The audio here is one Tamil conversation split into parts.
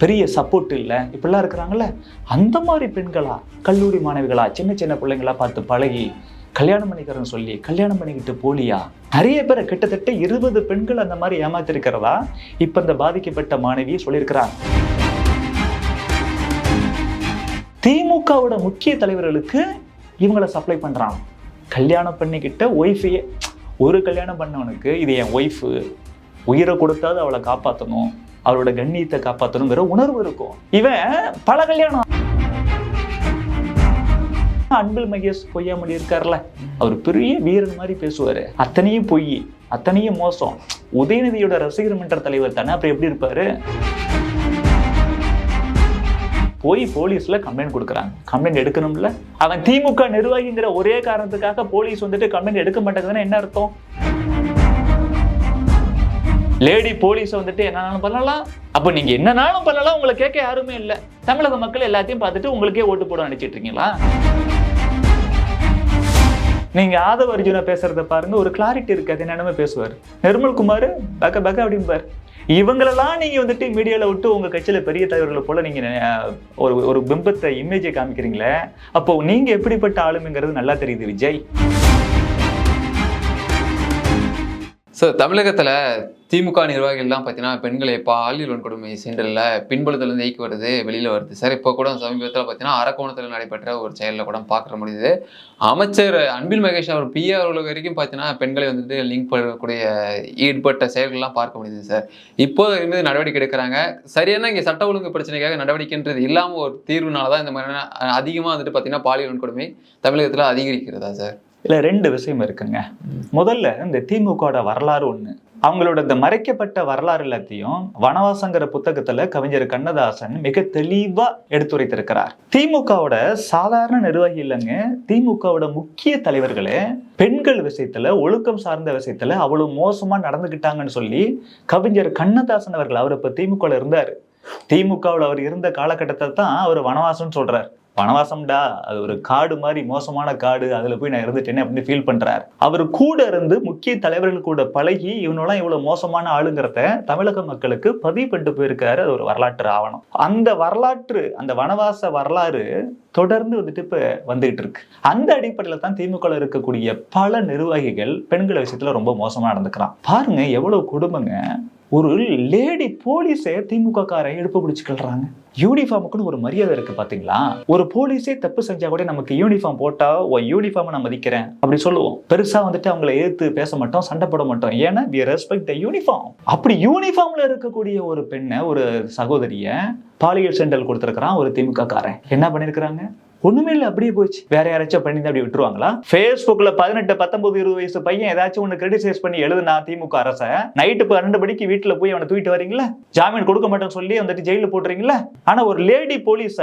பெரிய சப்போர்ட் இல்லை. இப்படிலாம் இருக்கிறாங்கள அந்த மாதிரி பெண்களா? கல்லூரி மாணவிகளா? சின்ன சின்ன பிள்ளைங்களா பார்த்து பழகி கல்யாணம் பண்ணிக்கிறேன்னு சொல்லி கல்யாணம் பண்ணிக்கிட்டு போலியா? நிறைய பேரை கிட்டத்தட்ட இருபது பெண்கள் அந்த மாதிரி ஏமாத்திருக்கிறதா? இப்போ இந்த பாதிக்கப்பட்ட மாணவி சொல்லியிருக்கிறாங்க. திமுகவோட முக்கிய தலைவர்களுக்கு இவங்களை சப்ளை பண்ணுறாங்க கல்யாணம் பண்ணிக்கிட்ட ஒய்ஃபையே ஒரு கல்யாணம் பண்ணவனுக்கு இது என் ஒய்ஃபு உயிரை கொடுத்தாவது அவளை காப்பாற்றணும் அவரோட கண்ணியத்தை காப்பாற்றணுங்கிற உணர்வு இருக்கும். இவன் பல கல்யாணம் அன்பில் மகேஷ் பொய்யாமொழி இருக்கார்ல அவர் பெரிய வீரன் மாதிரி பேசுவாரு. அத்தனையும் பொய் அத்தனையும் மோசம். உதயநிதியோட ரசிகர் மன்ற தலைவர் தானே அப்புறம் எப்படி இருப்பாரு? போய் போலீஸ்ல கம்ப்ளைண்ட் கொடுக்குறாங்க. கம்ப்ளைண்ட் எடுக்கணும்ல? அவன் திமுக நிர்வாகிங்கிற ஒரே காரணத்துக்காக போலீஸ் வந்துட்டு கம்ப்ளைண்ட் எடுக்க மாட்டேங்குதுன்னா என்ன அர்த்தம்? லேடி போலீஸ் வந்துட்டு என்னனாலும் பண்ணலாம். அப்போ நீங்க என்னனாலும் பண்ணலாம். உங்களை கேட்க யாருமே இல்லை. தமிழக மக்கள் எல்லாத்தையும் பார்த்துட்டு உங்களுக்கே ஓட்டு போட நினைச்சிட்டு இருக்கீங்களா? நீங்க ஆதவ அர்ஜுனா பேசுறத பாருங்க. ஒரு கிளாரிட்டி இருக்காது என்னென்னமே பேசுவார். நிர்மல் குமார் பக்க பக்க அப்படிம்பார். இவங்களெல்லாம் நீங்க வந்துட்டு மீடியாவில் விட்டு உங்க கட்சியில பெரிய தலைவர்களை போல நீங்க ஒரு ஒரு பிம்பத்தை இமேஜை காமிக்கிறீங்களே. அப்போ நீங்க எப்படிப்பட்ட ஆளுமைங்கிறது நல்லா தெரியுது விஜய். சார் தமிழகத்தில் திமுக நிர்வாகிகள்லாம் பார்த்தீங்கன்னா பெண்களை பாலியல் வன்கொடுமை சென்றலில் பின்புலத்துலேருந்து இயக்கி வருது வெளியில் வருது. சார் இப்போ கூட சமீபத்தில் பார்த்தீங்கன்னா அரக்கோணத்தில் நடைபெற்ற ஒரு செயலில் கூட பார்க்க முடியுது. அமைச்சர் அன்பில் மகேஷ் அவர் பிஏ அவர்கள் வரைக்கும் பார்த்தீங்கன்னா பெண்களை வந்துட்டு லிங்க் பண்ணக்கூடிய ஈடுபட்ட செயல்கள்லாம் பார்க்க முடியுது சார் இப்போ இருந்து நடவடிக்கை எடுக்கிறாங்க. சரியான இங்கே சட்ட ஒழுங்கு பிரச்சனைக்காக நடவடிக்கைன்றது இல்லாமல் ஒரு தீர்வுனால தான் இந்த மாதிரியான அதிகமாக வந்துட்டு பார்த்தீங்கன்னா பாலியல் வன்கொடுமை தமிழகத்தில் அதிகரிக்கிறதா சார் இல்லை ரெண்டு விஷயம் இருக்குங்க. முதல்ல இந்த திமுகவோட வரலாறு ஒண்ணு. அவங்களோட இந்த மறைக்கப்பட்ட வரலாறு எல்லாத்தையும் வனவாசங்கிற புத்தகத்துல கவிஞர் கண்ணதாசன் மிக தெளிவா எடுத்துரைத்திருக்கிறார். திமுகவோட சாதாரண நிர்வாகி இல்லைங்க. திமுகவோட முக்கிய தலைவர்களே பெண்கள் விஷயத்துல ஒழுக்கம் சார்ந்த விஷயத்துல அவ்வளவு மோசமா நடந்துகிட்டாங்கன்னு சொல்லி கவிஞர் கண்ணதாசன் அவர்கள் அவர் இப்ப திமுக இருந்தாரு. திமுகவில் அவர் இருந்த காலகட்டத்தை தான் அவர் வனவாசம்னு சொல்றாரு. வனவாசம்டா அது ஒரு காடு மாதிரி மோசமான காடு அதில் போய் நான் இருந்துட்டேனே அப்படின்னு ஃபீல் பண்ணுறாரு அவர் கூட இருந்து முக்கிய தலைவர்கள் கூட பழகி இவனெல்லாம் இவ்வளோ மோசமான ஆளுங்கிறத தமிழக மக்களுக்கு பதிவு பண்ணிட்டு போயிருக்காரு. அது ஒரு வரலாற்று ஆவணம். அந்த வரலாற்று அந்த வனவாச வரலாறு தொடர்ந்து வந்துட்டு இப்போ வந்துகிட்டு இருக்கு. அந்த அடிப்படையில் தான் திமுக இருக்கக்கூடிய பல நிர்வாகிகள் பெண்கள் விஷயத்தில் ரொம்ப மோசமாக நடந்துக்கிறான். பாருங்க எவ்வளோ குடும்பங்க ஒரு லேடி போலீஸே திமுக காரை எடுப்பு பிடிச்சிக்கிறாங்க யூனிஃபார்முக்குன்னு ஒரு மரியாதை இருக்கு பாத்தீங்களா? ஒரு போலீஸே தப்பு செஞ்சா கூட நமக்கு யூனிஃபார்ம் போட்டா உன் யூனிஃபார்மை நான் மதிக்கிறேன். அப்படி சொல்லுவோம். பெருசா வந்துட்டு அவங்கள எதிர்த்து பேச மாட்டோம் சண்டை போட மாட்டோம். ஏன்னா வி ரெஸ்பெக்ட் த யூனிஃபார்ம் அப்படி யூனிஃபார்ம்ல இருக்கக்கூடிய ஒரு பெண்ணை ஒரு சகோதரிய பாலியல் சென்டல் கொடுத்துருக்கிறான் ஒரு திமுக காரன் என்ன பண்ணிருக்கிறாங்க ஒண்ணுமே இல்லை அப்படியே போச்சு வேற யாராச்சும் பண்ணி அப்படி விட்டுருவாங்களா? ஃபேஸ்புக்ல பதினெட்டு பத்தொன்பது இருபது வயசு பையன் ஏதாச்சும் ஒன்று கிரிட்டிசைஸ் பண்ணி எழுதுனா திமுக அரச நைட்டு பன்னெண்டு மணிக்கு வீட்டுல போய் அவனை தூக்கிட்டு வரீங்களா ஜாமீன் கொடுக்க மாட்டேன்னு சொல்லி வந்துட்டு ஜெயில போட்டுறீங்களா ஆனா ஒரு லேடி போலீஸ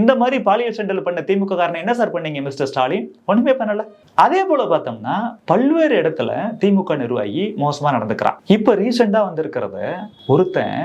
இந்த மாதிரி பாலியல் சென்டல் பண்ண திமுக காரனை என்ன சார் பண்ணீங்க மிஸ்டர் ஸ்டாலின் ஒண்ணுமே பண்ணல. அதே போல பார்த்தோம்னா பல்வேறு இடத்துல திமுக நிர்வாகி மோசமா நடந்துக்கிறான். இப்ப ரீசெண்டா வந்திருக்கிறத ஒருத்தன்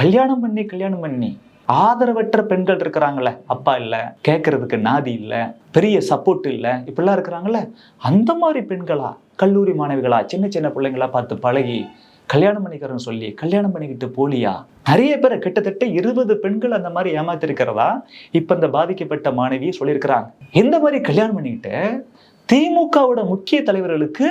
கல்யாணம் பண்ணி கல்யாணம் பண்ணி ஆதரவற்ற பெண்கள் இருக்கிறாங்களே அப்பா இல்லை கேட்கறதுக்கு நாதி இல்லை பெரிய சப்போர்ட் இல்லை இப்படிலாம் இருக்கிறாங்கல்ல அந்த மாதிரி பெண்களா கல்லூரி மாணவிகளா சின்ன சின்ன பிள்ளைங்களா பார்த்து பழகி கல்யாணம் பண்ணிக்கிறேன்னு சொல்லி கல்யாணம் பண்ணிக்கிட்டு போலியா? நிறைய பேரை கிட்டத்தட்ட இருபது பெண்கள் அந்த மாதிரி ஏமாத்திருக்கிறதா இப்ப இந்த பாதிக்கப்பட்ட மாணவி சொல்லியிருக்கிறாங்க. இந்த மாதிரி கல்யாணம் பண்ணிக்கிட்டு திமுகவோட முக்கிய தலைவர்களுக்கு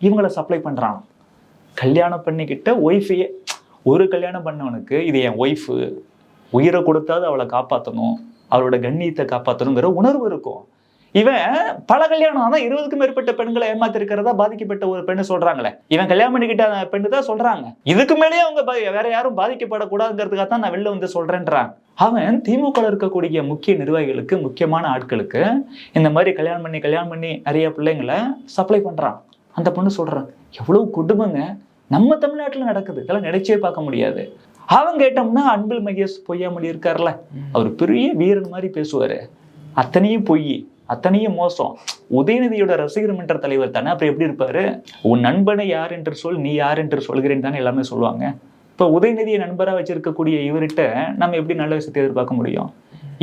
இவங்களை சப்ளை பண்றாங்க. கல்யாணம் பண்ணிக்கிட்ட ஒய்ஃபையே ஒரு கல்யாணம் பண்ணவனுக்கு இது என் ஒய்ஃபு உயிரை கொடுத்தாவது அவளை காப்பாற்றணும் அவளோட கண்ணியத்தை காப்பாற்றணுங்கிற உணர்வு இருக்கும். இவன் பல கல்யாணம் ஆனால் இருபதுக்கும் மேற்பட்ட பெண்களை ஏமாத்திருக்கிறதா பாதிக்கப்பட்ட ஒரு பெண்ணு சொல்றாங்களே. இவன் கல்யாணம் பண்ணிக்கிட்ட பெண்ணு தான் சொல்றாங்க. இதுக்கு மேலேயே அவங்க வேற யாரும் பாதிக்கப்படக்கூடாதுங்கிறதுக்காக தான் நான் வெளில வந்து சொல்றேன்றான். அவன் திமுக இருக்கக்கூடிய முக்கிய நிர்வாகிகளுக்கு முக்கியமான ஆட்களுக்கு இந்த மாதிரி கல்யாணம் பண்ணி கல்யாணம் பண்ணி நிறைய பிள்ளைங்களை சப்ளை பண்றான். அந்த பொண்ணு சொல்றான் எவ்வளவு கொடுமைங்க. நம்ம தமிழ்நாட்டுல நடக்குது. இதெல்லாம் நினைச்சே பார்க்க முடியாது. அவன் கேட்டோம்னா அன்பில் மகேஷ் பொய்யாமொழி இருக்கார்ல அவர் பெரிய வீரன் மாதிரி பேசுவாரு. அத்தனையும் பொய் அத்தனையும் மோசம். உதயநிதியோட ரசிகர் மன்ற தலைவர் தானே அப்புறம் எப்படி இருப்பாரு? உன் நண்பனை யார் என்று சொல் நீ யார் என்று சொல்கிறேன் தானே எல்லாமே சொல்லுவாங்க. இப்போ உதயநிதியை நண்பரா வச்சிருக்கக்கூடிய இவர்கிட்ட நம்ம எப்படி நல்ல விஷயத்தை எதிர்பார்க்க முடியும்?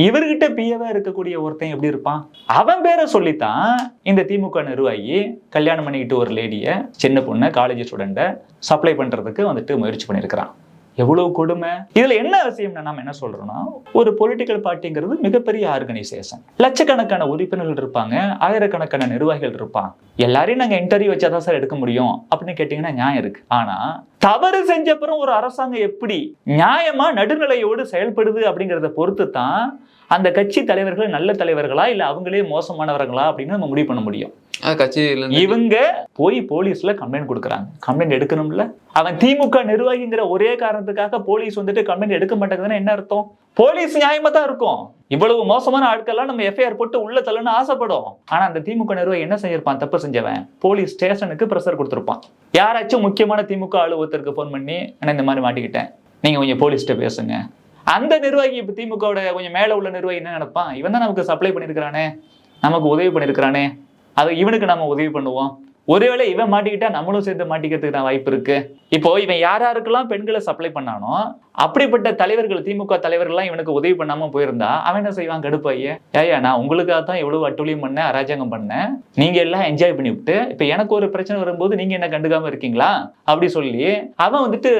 இவர்கிட்ட பியவா இருக்கக்கூடிய ஒருத்தன் எப்படி இருப்பான்? அவன் பேரை சொல்லித்தான் இந்த திமுக நிர்வாகி கல்யாணம் பண்ணிக்கிட்டு ஒரு லேடியை சின்ன பொண்ணை காலேஜ் ஸ்டூடெண்ட்டை சப்ளை பண்றதுக்கு வந்துட்டு முயற்சி பண்ணியிருக்கிறான். எவ்வளவு கொடுமை? இதுல என்ன அவசியம்னா நம்ம என்ன சொல்றோம்னா ஒரு பொலிட்டிக்கல் பார்ட்டிங்கிறது மிகப்பெரிய ஆர்கனைசேஷன் லட்சக்கணக்கான உறுப்பினர்கள் இருப்பாங்க ஆயிரக்கணக்கான நிர்வாகிகள் இருப்பாங்க. எல்லாரையும் நாங்க இன்டர்வியூ வச்சாதான் சார் எடுக்க முடியும் அப்படின்னு கேட்டீங்கன்னா நியாயம் இருக்கு. ஆனா தவறு செஞ்சப்புறம் ஒரு அரசாங்கம் எப்படி நியாயமா நடுநிலையோடு செயல்படுது அப்படிங்கிறத பொறுத்து தான் அந்த கட்சி தலைவர்கள் நல்ல தலைவர்களா இல்ல அவங்களே மோசமானவர்களா அப்படின்னு நம்ம முடிவு பண்ண முடியும். கட்சியில இவங்க போய் போலீஸ்ல கம்ப்ளைண்ட் கொடுக்குறாங்க. கம்ப்ளைண்ட் எடுக்கணும்ல? அவன் திமுக நிர்வாகிங்கிற ஒரே காரணத்துக்காக போலீஸ் வந்துட்டு கம்ப்ளைண்ட் எடுக்க மாட்டேங்குதுன்னா என்ன அர்த்தம்? போலீஸ் நியாயமா தான் இருக்கும். இவ்வளவு மோசமான ஆட்கள்லாம் நம்ம எஃப்ஐஆர் போட்டு உள்ள தள்ளன்னு ஆசைப்படும். ஆனா அந்த திமுக நிர்வாகி என்ன செஞ்சிருப்பான்? தப்பு செஞ்சவன். போலீஸ் ஸ்டேஷனுக்கு ப்ரெஷர் கொடுத்துருப்பான். யாராச்சும் முக்கியமான திமுக அலுவலகத்திற்கு ஃபோன் பண்ணி நான் இந்த மாதிரி மாட்டிக்கிட்டேன். நீங்க கொஞ்சம் போலீஸ்கிட்ட பேசுங்க. அந்த நிர்வாகி இப்ப திமுகவோட கொஞ்சம் மேல உள்ள நிர்வாகி என்ன நினைப்பான்? இவன் தான் நமக்கு சப்ளை பண்ணிருக்கிறானே. நமக்கு உதவி பண்ணிருக்கிறானே. அது இவனுக்கு நம்ம உதவி பண்ணுவோம். ஒருவேளை இவன் மாட்டிக்கிட்டா நம்மளும் சேர்த்து மாட்டிக்கிறதுக்கு தான் வாய்ப்பு இருக்கு. இப்போ இவன் யார் யாருக்கெல்லாம் பெண்களை சப்ளை பண்ணானோ அப்படிப்பட்ட தலைவர்கள் திமுக தலைவர்கள்லாம் இவனுக்கு உதவி பண்ணாம போயிருந்தா அவன் என்ன செய்வான் கடுப்பாயே ஏயா நான் உங்களுக்காக தான் எவ்வளவு அட்டூழியம் பண்ணேன் அராஜகம் பண்ணேன். நீங்க எல்லாம் என்ஜாய் பண்ணி விட்டு இப்ப எனக்கு ஒரு பிரச்சனை வரும்போது நீங்க என்ன கண்டுக்காம இருக்கீங்களா? அப்படி சொல்லி அவன் வந்துட்டு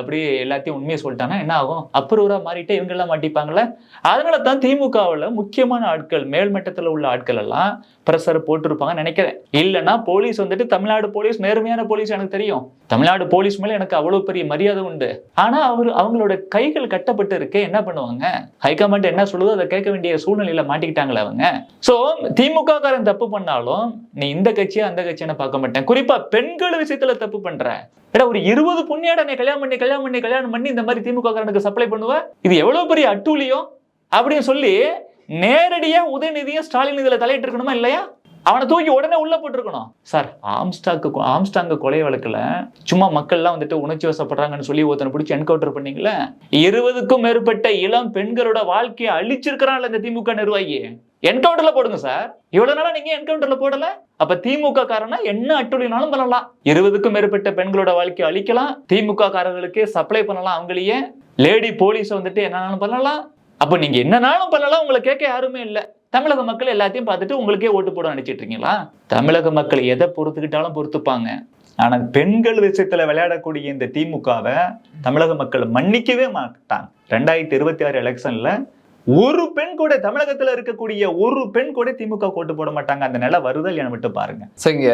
அப்படி எல்லாத்தையும் உண்மையை சொல்லிட்டானா என்ன ஆகும்? அப்ரூவரா மாறிட்டு இவங்க எல்லாம் மாட்டிப்பாங்களே? அதனால தான் திமுகவுல முக்கியமான ஆட்கள் மேல்மட்டத்துல உள்ள ஆட்கள் எல்லாம் பிரஷர் போட்டிருப்பாங்கன்னு நினைக்கிறேன். இல்லைன்னா போலீஸ் வந்துட்டு தமிழ்நாடு போலீஸ் நேர்மையான போலீஸ் எனக்கு தெரியும். தமிழ்நாடு போலீஸ் மேல எனக்கு அவ்வளவு பெரிய மரியாதை உண்டு. ஆனா அவர் அவங்களோட கைகள் கட்டப்பட்டு இருக்கே என்ன பண்ணுவாங்க? ஹைகமாண்ட் என்ன சொல்லுதோ அதை கேட்க வேண்டிய சூழ்நிலையில மாட்டிக்கிட்டாங்களே அவங்க. சோ திமுக காரன் தப்பு பண்ணாலும் நீ இந்த கட்சியா அந்த கட்சியான பார்க்க மாட்டேன். குறிப்பா பெண்கள் விஷயத்துல தப்பு பண்ற. ஏடா ஒரு இருபது பொண்ணியாட நீ கல்யாணம் பண்ணி கல்யாணம் பண்ணி கல்யாணம் பண்ணி இந்த மாதிரி திமுக காரனுக்கு சப்ளை பண்ணுவ? இது எவ்வளவு பெரிய அட்டூழியம்? அப்படின்னு சொல்லி நேரடியா உதயநிதியும் ஸ்டாலின் இதுல தலையிட்டு இருக்கணுமா இல்லையா? அவனை தூக்கி உடனே உள்ள போட்டிருக்கணும். சார் ஆம்ஸ்டாக்கு ஆம்ஸ்டாங்க கொலை வழக்கில் சும்மா மக்கள்லாம் வந்துட்டு உணர்ச்சி வசப்படுறாங்கன்னு சொல்லி ஒருத்தனை பிடிச்சி என்கவுண்டர் பண்ணீங்களே? இருபதுக்கும் மேற்பட்ட இளம் பெண்களோட வாழ்க்கையை அழிச்சிருக்கிறான்ல இந்த திமுக நிர்வாகி. என்கவுண்டர்ல போடுங்க சார். இவ்வளவு நாளா நீங்க என்கவுண்டர்ல போடல? அப்ப திமுக காரனா என்ன அட்டுழினாலும் பண்ணலாம். இருபதுக்கும் மேற்பட்ட பெண்களோட வாழ்க்கையை அழிக்கலாம். திமுக காரர்களுக்கு சப்ளை பண்ணலாம் அவங்களையே. லேடி போலீஸ் வந்துட்டு என்னன்னாலும் பண்ணலாம். அப்ப நீங்க என்னனாலும் பண்ணலாம். உங்களை கேட்க யாருமே இல்லை. தமிழக மக்கள் எல்லாத்தையும் பார்த்துட்டு உங்களுக்கே ஓட்டு போட நினைச்சிட்டு இருக்கீங்களா தமிழக மக்கள் எதை பொறுத்துக்கிட்டாலும் பொறுத்துப்பாங்க. ஆனா பெண்கள் விஷயத்துல விளையாடக்கூடிய இந்த திமுகவை தமிழக மக்கள் மன்னிக்கவே மாட்டாங்க. ரெண்டாயிரத்தி இருபத்தி ஆறு எலெக்ஷன்ல ஒரு பெண் கூட தமிழகத்துல இருக்கக்கூடிய ஒரு பெண் கூட திமுக ஓட்டு போட மாட்டாங்க. அந்த நிலை வருதல் என விட்டு பாருங்க. ஸோ இங்க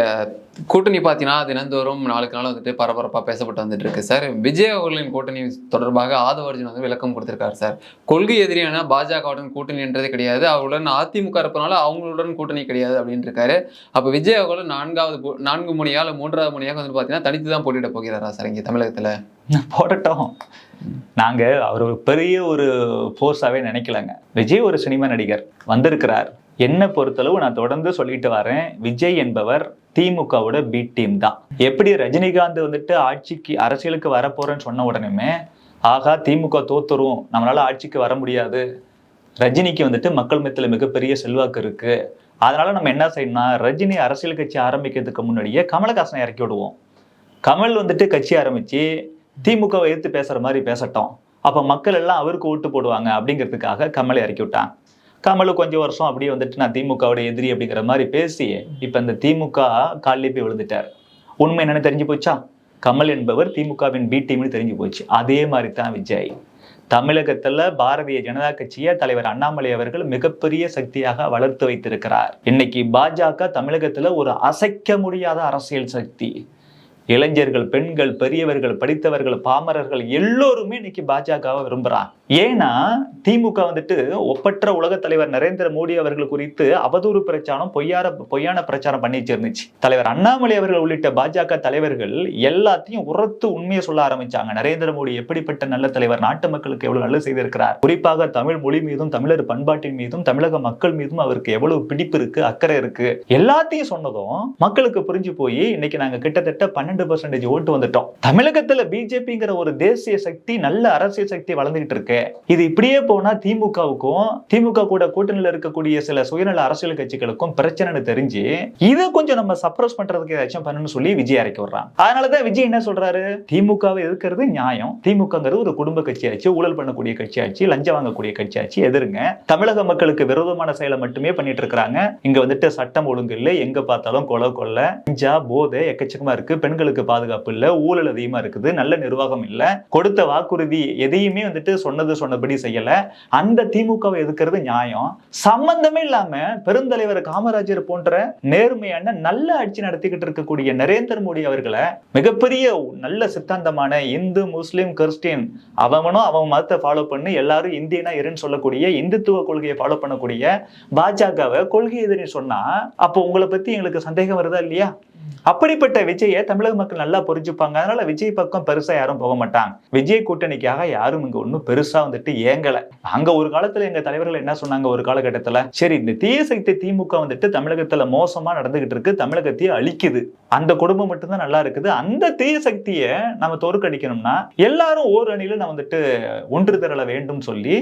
கூட்டணி பார்த்தீங்கன்னா தினந்தோறும் நாளுக்கு நாள் வந்துட்டு பரபரப்பா பேசப்பட்டு வந்துட்டு இருக்கு. சார் விஜய் அவர்களின் கூட்டணி தொடர்பாக ஆதவ அர்ஜுன் வந்து விளக்கம் கொடுத்திருக்காரு சார் கொள்கை எதிரியான பாஜகவுடன் கூட்டணி என்றதே கிடையாது. அவர்களுடன் அதிமுக இருப்பனால அவங்களுடன் கூட்டணி கிடையாது அப்படின்னு இருக்காரு. அப்ப விஜய் அவர்கள் நான்காவது நான்கு முனையா இல்ல மூன்றாவது முனையாக வந்து பாத்தீங்கன்னா தனித்து தான் போட்டியிட போகிறாரா சார் இங்க தமிழகத்துல? போடட்டும். நாங்கள் அவர் ஒரு பெரிய ஒரு ஃபோர்ஸாகவே நினைக்கலங்க. விஜய் ஒரு சினிமா நடிகர். வந்திருக்கிறார். என்னை பொறுத்தளவு நான் தொடர்ந்து சொல்லிட்டு வரேன். விஜய் என்பவர் திமுகவோட பி டீம் தான். எப்படி ரஜினிகாந்த் வந்துட்டு ஆட்சிக்கு அரசியலுக்கு வரப்போறேன்னு சொன்ன உடனேமே ஆகா திமுக தோத்துரும். நம்மளால ஆட்சிக்கு வர முடியாது. ரஜினிக்கு வந்துட்டு மக்கள் மத்தியில் மிகப்பெரிய செல்வாக்கு இருக்கு. அதனால நம்ம என்ன செய்யணும்னா ரஜினி அரசியல் கட்சி ஆரம்பிக்கிறதுக்கு முன்னாடியே கமலஹாசனை இறக்கி விடுவோம். கமல் வந்துட்டு கட்சி ஆரம்பிச்சு திமுகவை எதிர்த்து பேசுகிற மாதிரி பேசட்டும். அப்போ மக்கள் எல்லாம் அவருக்கு ஓட்டு போடுவாங்க அப்படிங்கிறதுக்காக கமலை இறக்கி விட்டான் கமல் கொஞ்சம் வருஷம் அப்படியே வந்துட்டு நான் திமுகவோட எதிரி அப்படிங்கிற மாதிரி பேசி இப்போ இந்த திமுக காலிலே போய் விழுந்துட்டார். உண்மை என்னென்னு தெரிஞ்சு போச்சா? கமல் என்பவர் திமுகவின் பி டீம்னு தெரிஞ்சு போச்சு. அதே மாதிரி தான் விஜய். தமிழகத்துல பாரதிய ஜனதா கட்சியை தலைவர் அண்ணாமலை அவர்கள் மிகப்பெரிய சக்தியாக வளர்த்து வைத்திருக்கிறார். இன்னைக்கு பாஜக தமிழகத்துல ஒரு அசைக்க முடியாத அரசியல் சக்தி. இளைஞர்கள் பெண்கள் பெரியவர்கள் படித்தவர்கள் பாமரர்கள் எல்லோருமே இன்னைக்கு பாஜகவை விரும்புறாங்க. ஏன்னா திமுக வந்துட்டு ஒப்பற்ற உலகத் தலைவர் நரேந்திர மோடி அவர்கள் குறித்து அவதூறு பிரச்சாரம் பொய்யார பொய்யான பிரச்சாரம் பண்ணி இருந்துச்சு. தலைவர் அண்ணாமலை அவர்கள் உள்ளிட்ட பாஜக தலைவர்கள் எல்லாத்தையும் உரத்து உண்மையை சொல்ல ஆரம்பிச்சாங்க. நரேந்திர மோடி எப்படிப்பட்ட நல்ல தலைவர் நாட்டு மக்களுக்கு எவ்வளவு நல்லது செய்திருக்கிறார்? குறிப்பாக தமிழ் மொழி மீதும் தமிழர் பண்பாட்டின் மீதும் தமிழக மக்கள் மீதும் அவருக்கு எவ்வளவு பிடிப்பு இருக்கு அக்கறை இருக்கு? எல்லாத்தையும் சொன்னதும் மக்களுக்கு புரிஞ்சு போய் இன்னைக்கு நாங்க கிட்டத்தட்ட பன்னெண்டு பன்னெண்டு பர்சன்டேஜ் ஓட்டு வந்துட்டோம். தமிழகத்துல பிஜேபிங்கிற ஒரு தேசிய சக்தி நல்ல அரசியல் சக்தி வளர்ந்துகிட்டு இருக்கு. இது இப்படியே போனா திமுகவுக்கும் திமுக கூட கூட்டணியில் இருக்கக்கூடிய சில சுயநல அரசியல் கட்சிகளுக்கும் பிரச்சனைன்னு தெரிஞ்சு இதை கொஞ்சம் நம்ம சப்ரஸ் பண்றதுக்கு ஏதாச்சும் பண்ணணும்னு சொல்லி விஜய் இறக்கி விடுறான். அதனாலதான் விஜய் என்ன சொல்றாரு? திமுகவை எதிர்க்கிறது நியாயம். திமுகங்கிறது ஒரு குடும்ப கட்சியாச்சு ஊழல் பண்ணக்கூடிய கட்சியாச்சு லஞ்சம் வாங்கக்கூடிய கட்சியாச்சு எதிருங்க. தமிழக மக்களுக்கு விரோதமான செயலை மட்டுமே பண்ணிட்டு இருக்கிறாங்க. இங்க வந்துட்டு சட்டம் ஒழுங்கு இல்லை எங்க பார்த்தாலும் கொலை கொள்ள கஞ்சா போதை எக்கச்சக்கமா இருக்கு. பெண்கள் மக்களுக்கு பாதுகாப்பு இல்ல ஊழல் அதிகமா இருக்குது நல்ல நிர்வாகம் இல்லை கொடுத்த வாக்குறுதி எதையுமே வந்துட்டு சொன்னது சொன்னபடி செய்யல. அந்த திமுகவை எதுக்கிறது நியாயம். சம்பந்தமே இல்லாம பெருந்தலைவர் காமராஜர் போன்ற நேர்மையான நல்ல ஆட்சி நடத்திக்கிட்டு இருக்கக்கூடிய நரேந்திர மோடி அவர்களை மிகப்பெரிய நல்ல சித்தாந்தமான இந்து முஸ்லீம் கிறிஸ்டின் அவனும் அவன் மதத்தை ஃபாலோ பண்ணி எல்லாரும் இந்தியனா இருன்னு சொல்லக்கூடிய இந்துத்துவ கொள்கையை ஃபாலோ பண்ணக்கூடிய பாஜகவை கொள்கை எதிரி சொன்னா அப்போ உங்களை பத்தி எங்களுக்கு சந்தேகம் வருதா இல்லையா? அப்படிப்பட்ட விஜயை தமிழக மக்கள் நல்லா புரிஞ்சுப்பாங்க. அதனால விஜய் பக்கம் பெருசா யாரும் போக மாட்டாங்க. விஜய் கூட்டணிக்காக யாரும் இங்க ஒன்றும் பெருசா வந்துட்டு ஏங்கல அங்க ஒரு காலத்துல எங்க தலைவர்கள் என்ன சொன்னாங்க ஒரு காலகட்டத்துல? சரி இந்த தீய சக்தி திமுக வந்துட்டு தமிழகத்துல மோசமா நடந்துகிட்டு இருக்கு. தமிழகத்தையே அழிக்குது. அந்த குடும்பம் மட்டும்தான் நல்லா இருக்குது. அந்த தீய சக்தியை நம்ம தோற்கடிக்கணும்னா எல்லாரும் ஓர் அணியில நான் வந்துட்டு ஒன்று திரள வேண்டும் சொல்லி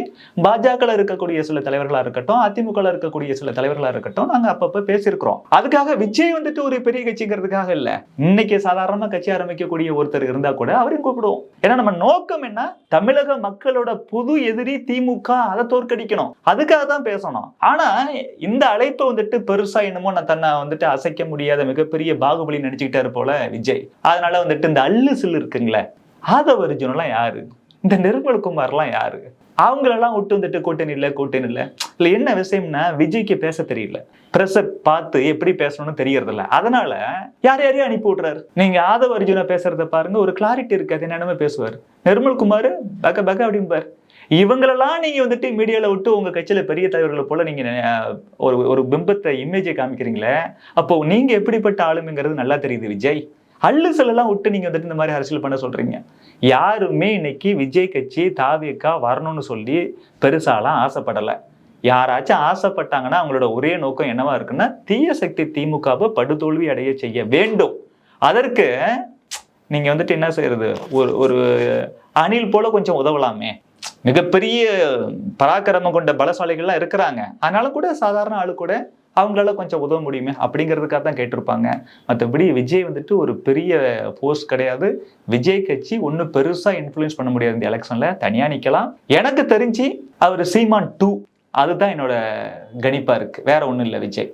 பாஜக இருக்கக்கூடிய சில தலைவர்களா இருக்கட்டும் அதிமுக இருக்கக்கூடிய சில தலைவர்களா இருக்கட்டும் நாங்க அப்பப்ப பேசியிருக்கிறோம். அதுக்காக விஜய் வந்துட்டு ஒரு பெரிய கட்சிங்கிறதுக்காக இல்லை. இன்னைக்கு சாதாரணமா கட்சி ஆரம்பிக்கக்கூடிய ஒருத்தர் இருந்தா கூட அவரையும் கூப்பிடுவோம். ஏன்னா நம்ம நோக்கம் என்ன? தமிழக மக்களோட புது எதிரி திமுக அதை தோற்கடிக்கணும். அதுக்காக தான் பேசணும். ஆனா இந்த அழைப்பை வந்துட்டு பெருசா என்னமோ நான் தன்னை வந்துட்டு அசைக்க முடியாத மிகப்பெரிய பாகுபலி நடிச்சுக்கிட்டாரு போல விஜய். அதனால வந்துட்டு இந்த அல்லு சில்லு இருக்குங்களே ஆதவ அர்ஜுனெல்லாம் யாரு? இந்த நிர்மல் குமார்லாம் யாரு? அவங்களெல்லாம் விட்டு வந்துட்டு கூட்டணி இல்லை கூட்டணி இல்லை. இல்லை என்ன விஷயம்னா விஜய்க்கு பேச தெரியல. ப்ரெஸ்ஸை பார்த்து எப்படி பேசணும்னு தெரியறதில்ல. அதனால யார் யாரையும் அனுப்பி விட்றாரு. நீங்க ஆதவ அர்ஜுனா பேசுறத பாருங்க ஒரு கிளாரிட்டி இருக்காது என்னென்னமே பேசுவார். நிர்மல்குமார் பக பக்க பக்க அப்படிம்பார். இவங்களெல்லாம் நீங்க வந்துட்டு மீடியால விட்டு உங்க கட்சியில பெரிய தலைவர்களை போல நீங்க ஒரு ஒரு பிம்பத்தை இமேஜை காமிக்கிறீங்களே அப்போ நீங்க எப்படிப்பட்ட ஆளுமைங்கிறது நல்லா தெரியுது விஜய். அல்லுசலெல்லாம் விட்டு நீங்க வந்துட்டு இந்த மாதிரி அரசியல் பண்ண சொல்றீங்க. யாருமே இன்னைக்கு விஜய் கட்சி தாவியக்கா வரணும்னு சொல்லி பெருசாலாம் ஆசைப்படலை. யாராச்சும் ஆசைப்பட்டாங்கன்னா அவங்களோட ஒரே நோக்கம் என்னவா இருக்குன்னா தீய சக்தி திமுகவை படுதோல்வி அடைய செய்ய வேண்டும். அதற்கு நீங்க வந்துட்டு என்ன செய்யறது? ஒரு ஒரு அணில் போல கொஞ்சம் உதவலாமே. மிகப்பெரிய பராக்கிரமம் கொண்ட பலசாலிகள்லாம் இருக்கிறாங்க. அதனால கூட சாதாரண ஆளு கூட அவங்களால கொஞ்சம் உதவ முடியுமே அப்படிங்கிறதுக்காக தான் கேட்டிருப்பாங்க. மற்றபடி விஜய் வந்துட்டு ஒரு பெரிய போஸ்ட் கிடையாது. விஜய் கட்சி ஒன்றும் பெருசாக இன்ஃப்ளூயன்ஸ் பண்ண முடியாது இந்த எலெக்ஷனில் தனியாக நிற்கலாம் எனக்கு தெரிஞ்சு அவர் சீமான் டூ அதுதான் என்னோட கணிப்பாக இருக்குது வேற ஒன்றும் இல்லை விஜய்.